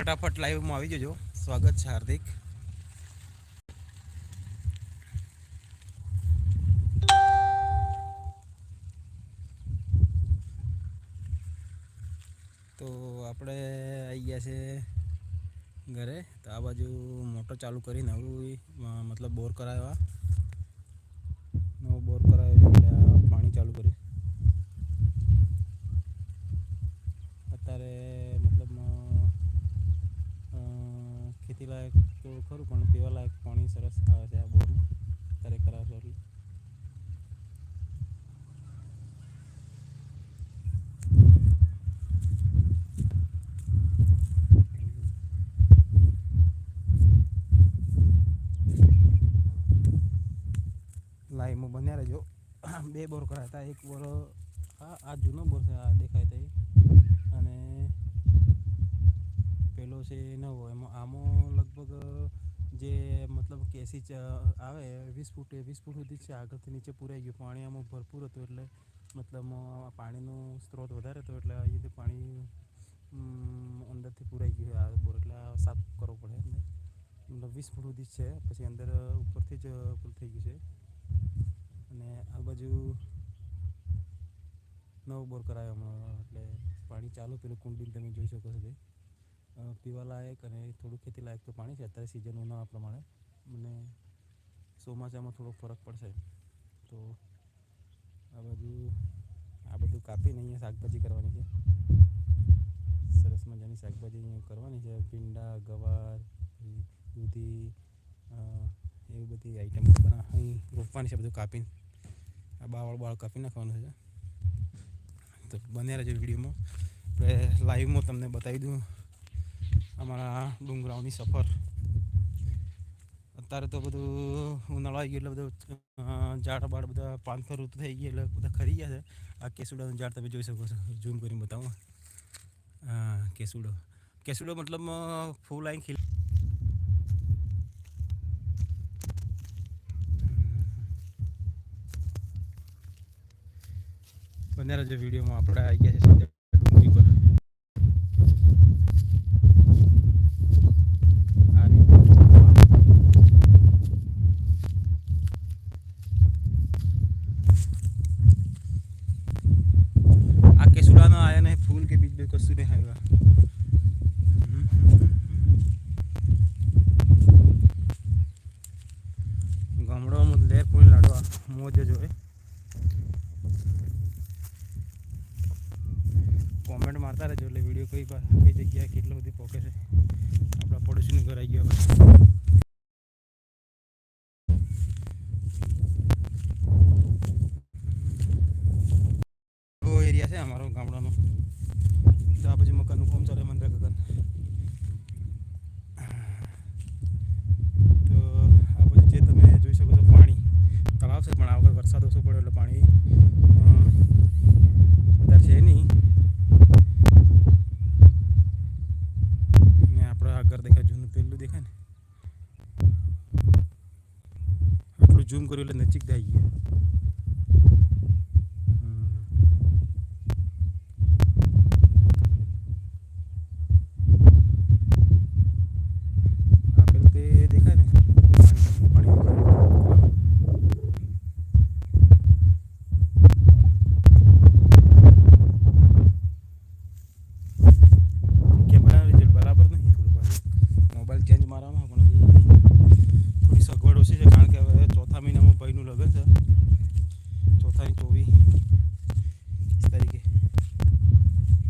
ફટાફટ લાઈવમાં આવી જજો. સ્વાગત છે હાર્દિક. તો આપણે આવી ગયા છે ઘરે. તો આ બાજુ મોટર ચાલુ કરી નવું મતલબ બોર કરાવ્યા. નવો બોર કરાવ્યો એટલે પાણી ચાલુ કર્યું. ખેતી લાયક તો ખરું, પણ પીવા લાયક પાણી સરસ આવે છે આ બોરનું. અત્યારે કરાવશો એટલે લાઈવમાં બન્યા રહેજો. બે બોર કરાયા હતા. એક બોર આ જૂનો બોર છે, આ દેખાય તે અને પેલો છે નવો એમાં આમાં લગભગ જે મતલબ કેસી આવે, વીસ ફૂટ વીસ ફૂટ સુધી છે, આગળથી નીચે પૂરાઈ ગયું. પાણી આમાં ભરપૂર હતું એટલે મતલબ પાણીનો સ્ત્રોત વધારે હતો એટલે અહીંથી પાણી અંદરથી પૂરાઈ ગયું આ બોર, એટલે સાફ કરવો પડે મતલબ વીસ ફૂટ સુધી છે, પછી અંદર ઉપરથી જ ફૂલ થઈ ગયું છે. અને આ બાજુ નવો બોર કરાયો હમણાં, એટલે પાણી ચાલુ, પેલું કુંડીને તમે જોઈ શકો છો તે. અ, પીવા લાયક અને થોડું ખેતીલાયક તો પાણી છે. અત્યારે સિઝન ઉનાળા પ્રમાણે. અને ચોમાસામાં થોડો ફરક પડશે. તો આ બાજુ આ બધું કાપીને અહીંયા શાકભાજી કરવાની છે. સરસ મજાની શાકભાજી અહીંયા કરવાની છે. ભીંડા ગવાર દૂધી એવી બધી આઈટમ બના અહીં રોપવાની છે. બધું કાપીને. આ બાવળ બાળ કાપી નાખવાનું છે. તો બને રહેજો વિડીયોમાં. આપણે લાઈવમાં તમને બતાવી દઉં. અમારા ડુંગરાઓની સફર. અત્યારે તો બધું ઉનાળો આવી ગયો એટલે બધું ઝાડ બાડ બધા પાંખર ઋતુ થઈ ગઈ એટલે બધા ખરી ગયા છે. આ કેસુડાનું ઝાડ તમે જોઈ શકો છો. ઝૂમ કરીને બતાવો. હા કેસુડો. કેસુડો મતલબ ફૂલ આઈ ખીલ બને રહેજો વિડીયોમાં. આપણે આવી ગયા છે સીધા ડુંગળી પર આ રીતે આ કેસુડાનો આયા નહીં ફૂલ કે બીજ બે કશું નહીં આવ્યા ગામડામાં લેર પૂરી લાડવા મોજ જ હોય. કોમેન્ટ મારતા રહેજો એટલે વીડિયો કઈ કઈ જગ્યાએ કેટલો બધી પોકે છે. આપણા પડોશીનું ઘર આવી ગયા એરિયા છે અમારો ગામડાનો. તો આ પછી મકાનનું કામ ચાલે મંદિર ગગન તો આ પછી જે તમે જોઈ શકો છો પાણી છે પણ આ વખત વરસાદ ઓછો પડ્યો એટલે પાણી વધારે છે નહીં. ને આપણે આ ઘર દેખાય, જૂનું પેલું દેખાય ને? આટલું ઝૂમ કર્યું એટલે નજીક થઈ ગયું હમ. આ પેલું તે દેખાય ને પાણી પાણી કેમેરા રિઝલ્ટ બરાબર નહીં થોડું પાછું મોબાઈલ ચેન્જ મારવામાં પણ હજી થોડી સગવડ ઓછી છે કારણ કે હવે ચોથા લગ્ન છે ચોથાની ચોવીસ તારીખે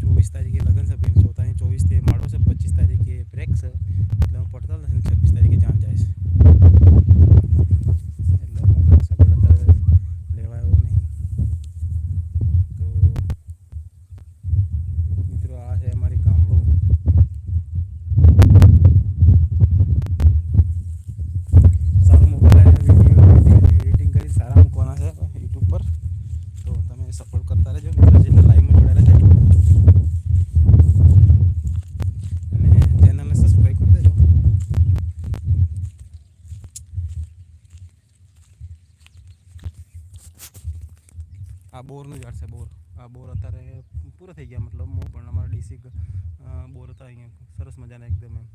ચોવીસ તારીખે લગ્ન છે ભાઈ ચોથાની ચોવીસ તે માળો છે પચીસ તારીખે બ્રેક છે એટલે હું પડતાલ નથી છવ્વીસ તારીખે જાન જાય છે એટલે મોબાઈલ સગવડ અત્યારે લેવાયો નહીં તો મિત્રો આ છે અમારી ગામડું સારું મોબાઈલ વીડિયો એડિટિંગ કરી સારા મૂકવાના છે યુટ્યુબ પર તો તમે સપોર્ટ કરતા રહેજો મિત્રો જેટલા લાઈવમાં જોડાયેલા છે અને ચેનલને સબસ્ક્રાઈબ કરી દેજો આ બોરનું ઝાડ છે બોર. આ બોર અત્યારે પૂરા થઈ ગયા, મતલબ હું પણ અમારા ડીસી બોર હતા અહીંયા. સરસ મજાના એકદમ એમ.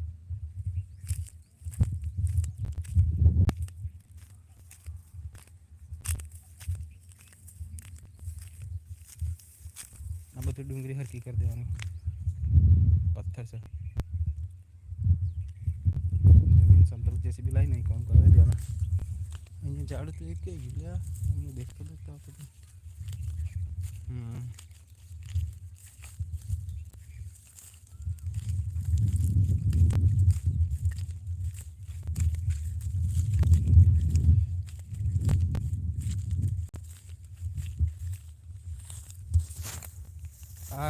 આ બધું ડુંગળી હરકી કરી દેવાનું. પથ્થર છે. સમતલ જેસીબી લાવીને કામ કરવા દેવાના. અહીંયા ઝાડ તો એક ગયું હું દેખતો દેખતા આ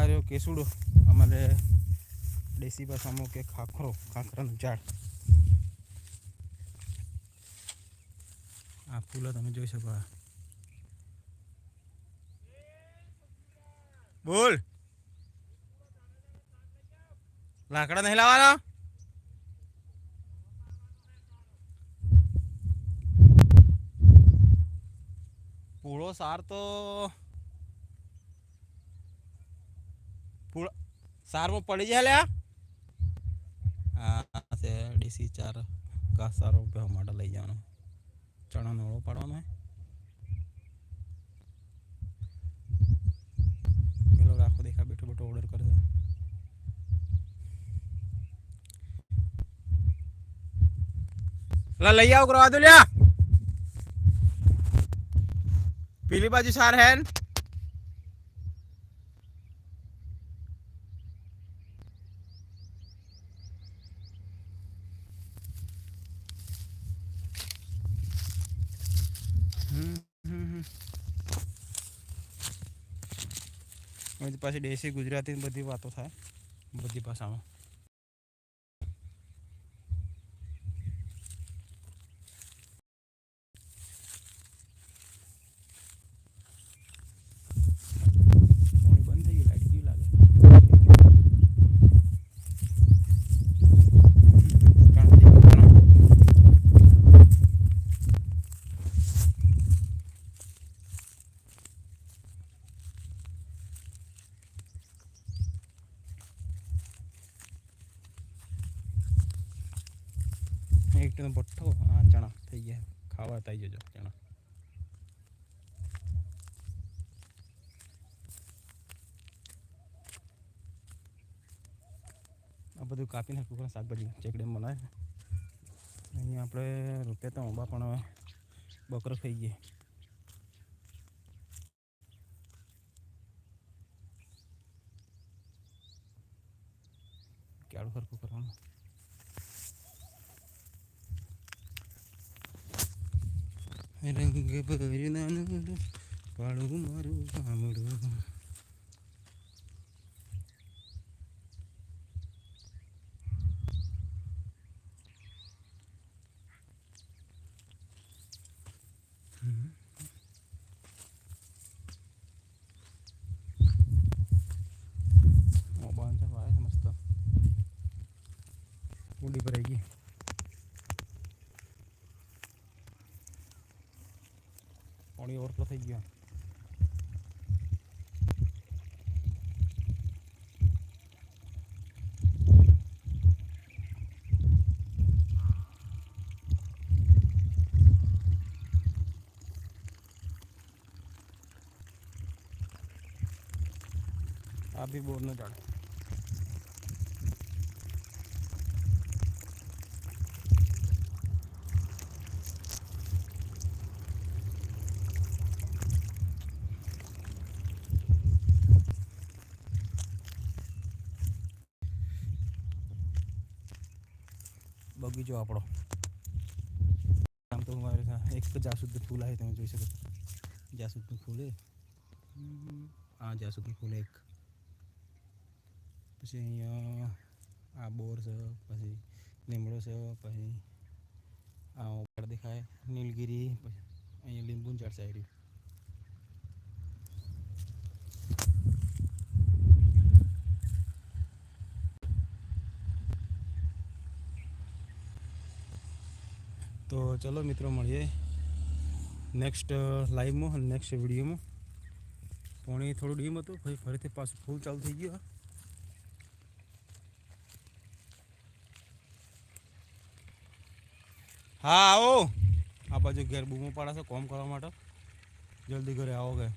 રહ્યો કેસુડો. અમારે દેશી ભાષામાં કે ખાખરો, ખાખરાનું ઝાડ. આ ફૂલો તમે જોઈ શકો આ. બોલ. લાકડા નહીં લાવવાના? પૂળો સાર તો સારમાં પડી જાય લ્યા. હા ડીસી ચાર ઘાસ સારો ઊભા માટે લઈ જવાનો. ચણા નોળો પાડવાનો લા લઈ આવો કરવા દો લ્યા પેલી બાજુ સાર હે પાછી દેશી ગુજરાતી બધી વાતો થાય બધી ભાષામાં પાણી બંધ થઈ ગયું લાઈટ ગયું લાગે કામ થઈ ગયું કામ. એક ભઠ્ઠો આ ચણા થઈ ગયા ખાવા થઈ જજો ચણા આ બધું કાપીને કુકરા શાકભાજી ચેકડે બનાવે અહીંયા આપણે રૂપિયા તો ઊંબા પણ બકરો થઈ ગયા ક્યાડું સરખું કરવાનું விலங்கு பருதானும் பழுமாறு காமிடும் પાણી ઓવરફ્લો થઈ ગયો આ બી બોરનો ઝાડ બગીચો આપણો. આમ તો મારે એક જાસૂદનું ફૂલ આવે તમે જોઈ શકો જાસૂદનું ફૂલ એ. આ જાસૂદનું ફૂલ એક. પછી અહીંયા આ બોર છે, પછી લીમડો છે, પછી આ ઉપર દેખાય, નીલગીરી, પછી અહીંયા લીંબુનું ઝાડ છે તો ચલો મિત્રો, મળીએ નેક્સ્ટ લાઈવમાં અને નેક્સ્ટ વિડીયોમાં પાણી થોડું ડીમ હતું, પછી ફરીથી પાછું ફૂલ ચાલુ થઈ ગયું, હા. આવો. આ બાજુ ઘેર બૂમો પાડે કોમ કરવા માટે. જલ્દી ઘરે આવો કે